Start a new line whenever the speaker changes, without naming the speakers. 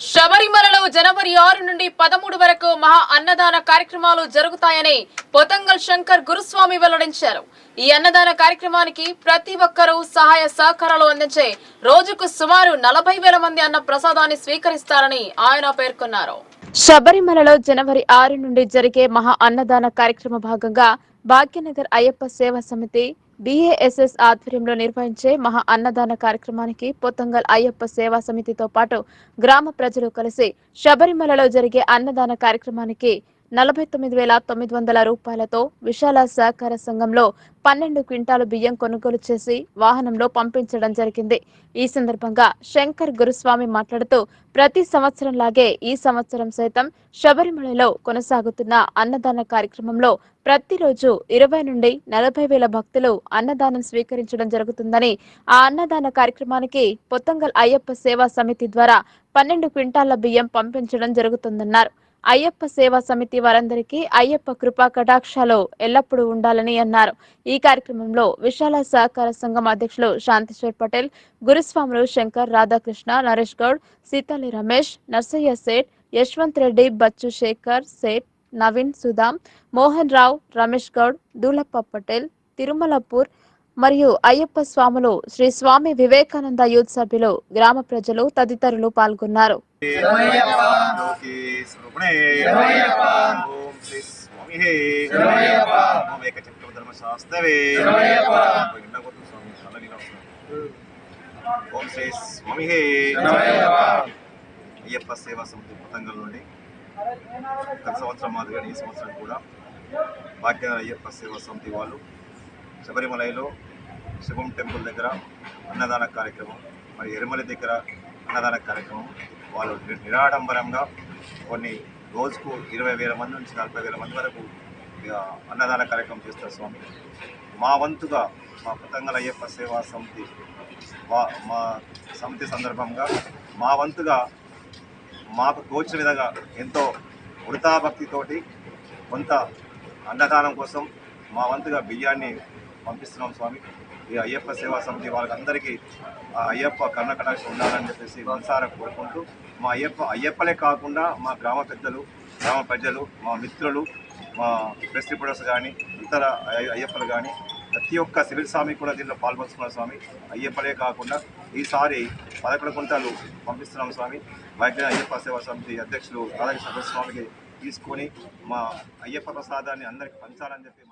శబరిమలలో జనవరి ఆరు నుండి పదమూడు వరకు మహా అన్నదాన కార్యక్రమాలు జరుగుతాయని పొతంగల్ శంకర్ గురుస్వామి వెల్లడించారు. ఈ అన్నదాన కార్యక్రమానికి ప్రతి ఒక్కరూ సహాయ సహకారాలు అందించే రోజుకు సుమారు నలభై వేల మంది అన్న ప్రసాదాన్ని స్వీకరిస్తారని ఆయన పేర్కొన్నారు. శబరిమలలో జనవరి ఆరు నుండి జరిగే మహా అన్నదాన కార్యక్రమ భాగంగా భాగ్యనగర్ అయ్యప్ప సేవా సమితి బిఏఎస్ఎస్ ఆధ్వర్యంలో నిర్వహించే మహా అన్నదాన కార్యక్రమానికి పొత్తంగల్ అయ్యప్ప సేవా సమితితో పాటు గ్రామ ప్రజలు కలిసి శబరిమలలో జరిగే అన్నదాన కార్యక్రమానికి నలభై తొమ్మిది వేల తొమ్మిది వందల రూపాయలతో విశాల సహకార సంఘంలో పన్నెండు క్వింటాలు బియ్యం కొనుగోలు చేసి వాహనంలో పంపించడం జరిగింది. ఈ సందర్భంగా శంకర్ గురుస్వామి మాట్లాడుతూ ప్రతి సంవత్సరం లాగే ఈ సంవత్సరం సైతం శబరిమలలో కొనసాగుతున్న అన్నదాన కార్యక్రమంలో ప్రతిరోజు ఇరవై నుండి నలభై వేల భక్తులు అన్నదానం స్వీకరించడం జరుగుతుందని ఆ అన్నదాన కార్యక్రమానికి పొత్తంగల్ అయ్యప్ప సేవా సమితి ద్వారా పన్నెండు క్వింటాల బియ్యం పంపించడం జరుగుతుందన్నారు. అయ్యప్ప సేవా సమితి వారందరికీ అయ్యప్ప కృపా కటాక్షాలు ఎల్లప్పుడూ ఉండాలని అన్నారు. ఈ కార్యక్రమంలో విశాల సహకార సంఘం అధ్యక్షులు శాంతిశ్వర్ పటేల్ గురుస్వాములు శంకర్ రాధాకృష్ణ నరేష్ గౌడ్ సీతాలి రమేష్ నర్సయ్య సేట్ యశ్వంత్ రెడ్డి బచ్చు శేఖర్ సేట్ నవీన్ సుధామ్ మోహన్ రావు రమేష్ గౌడ్ దూలప్ప పటేల్ తిరుమలపూర్ మరియు అయ్యప్ప స్వాములు శ్రీ స్వామి వివేకానంద యూత్ సభ్యులు గ్రామ ప్రజలు తదితరులు పాల్గొన్నారు.
ఓం శ్రీ ఓం అయ్యప్ప సేవా సమితి పతంగల్ నుండి గత సంవత్సరం మాదిరిగా ఈ సంవత్సరం కూడా భాగ్యనగర అయ్యప్ప సేవా సమితి వాళ్ళు శబరిమలలో శివం టెంపుల్ దగ్గర అన్నదాన కార్యక్రమం మరి ఎరుమల దగ్గర అన్నదాన కార్యక్రమం వాళ్ళు నిరాడంబరంగా కొన్ని రోజుకు ఇరవై వేల మంది నుంచి నలభై వేల మంది వరకు ఇక అన్నదాన కార్యక్రమం చేస్తారు స్వామి. మా వంతుగా మా పతంగల అయ్యప్ప సేవా సమితి మా సమితి సందర్భంగా మా వంతుగా మాకు తోచిన విధంగా ఎంతో వృతాభక్తితోటి కొంత అన్నదానం కోసం మా వంతుగా బియ్యాన్ని పంపిస్తున్నాం స్వామి. ఈ అయ్యప్ప సేవా సమితి వాళ్ళకందరికీ అయ్యప్ప కన్న కటాక్షం ఉండాలని చెప్పేసి మనసారా కోరుకుంటూ మా అయ్యప్ప అయ్యప్పలే కాకుండా మా గ్రామ పెద్దలు గ్రామ ప్రజలు మా మిత్రులు మా ప్రెస్ రిపోర్టర్స్ కానీ ఇతర అయ్యప్పలు కానీ ప్రతి ఒక్క సివిల్ స్వామి కూడా దీనిలో పాల్పంచుకున్న స్వామి అయ్యప్పలే కాకుండా ఈసారి పదకొండు కుంటాలు పంపిస్తున్నాం స్వామి. వైద్య అయ్యప్ప సేవా సమితి అధ్యక్షులు రాధాకృష్ణ స్వామికి తీసుకొని మా అయ్యప్ప ప్రసాదాన్ని అందరికీ పంచాలని చెప్పి